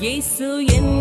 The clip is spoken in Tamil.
இயேசு என்